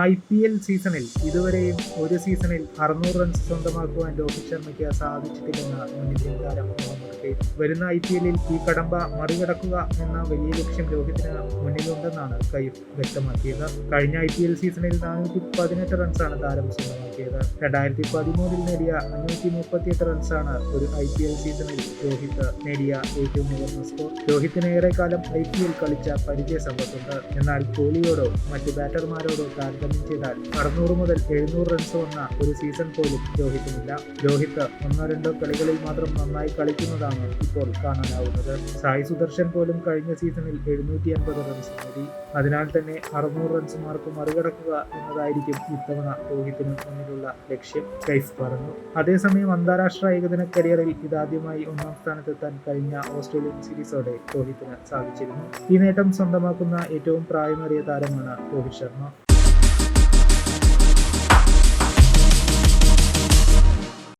I P L സീസണിൽ ഇതുവരെയും ഒരു സീസണിൽ അറുന്നൂറ് റൺസ് സ്വന്തമാക്കുവാൻ രോഹിത് ശർമ്മയ്ക്ക് സാധിച്ചിട്ടില്ലെന്ന് ഇന്ത്യൻ താരം മുഹമ്മദ് കെയ്ൻ വരുന്ന ഐ പി എല്ലിൽ ഈ കടമ്പ മറികടക്കുക എന്ന വലിയ ലക്ഷ്യം രോഹിത്തിന് മുന്നിലുണ്ടെന്നാണ് കൈഫ് വ്യക്തമാക്കിയത്. കഴിഞ്ഞ ഐ പി എൽ സീസണിൽ നാനൂറ്റി പതിനെട്ട് റൺസാണ് താരം സ്വന്തമാക്കിയത്. രണ്ടായിരത്തി പതിമൂന്നിൽ നേടിയ അഞ്ഞൂറ്റി മുപ്പത്തിയെട്ട് റൺസാണ് ഒരു ഐ പി എൽ സീസണിൽ രോഹിത് നേടിയ ഏറ്റവും ഉയർന്ന സ്കോർ രോഹിത്തിന് ഏറെക്കാലം ഐ പി എൽ കളിച്ച പരിചയ സമ്പത്തുണ്ട്. എന്നാൽ കോഹ്ലിയോടോ മറ്റ് ബാറ്റർമാരോടോ താരതമ്യം ചെയ്താൽ അറുന്നൂറ് മുതൽ എഴുന്നൂറ് റൺസ് വന്ന ഒരു സീസൺ പോലും രോഹിത്തിനില്ല രോഹിത് ഒന്നോ രണ്ടോ കളികളിൽ മാത്രം നന്നായി കളിക്കുന്നതാണ് ഇപ്പോൾ കാണാനാവുന്നത്. സായി സുദർശൻ പോലും കഴിഞ്ഞ സീസണിൽ എഴുന്നൂറ്റി അൻപത് റൺസ് നേടി. അതിനാൽ തന്നെ അറുന്നൂറ് റൺസ് മാർക്ക് മറികടക്കുക എന്നതായിരിക്കും ഇത്തവണ രോഹിത്തിന് മുന്നിലുള്ള ലക്ഷ്യം കൈഫ് പറഞ്ഞു. അതേസമയം അന്താരാഷ്ട്ര ഏകദിന കരിയറിൽ ഇതാദ്യമായി ഒന്നാം സ്ഥാനത്തെത്താൻ കഴിഞ്ഞ ഓസ്ട്രേലിയൻ സീരീസോടെ രോഹിത്തിന് സാധിച്ചിരുന്നു. ഈ നേട്ടം സ്വന്തമാക്കുന്ന ഏറ്റവും പ്രായമേറിയ താരമാണ് രോഹിത് ശർമ്മ.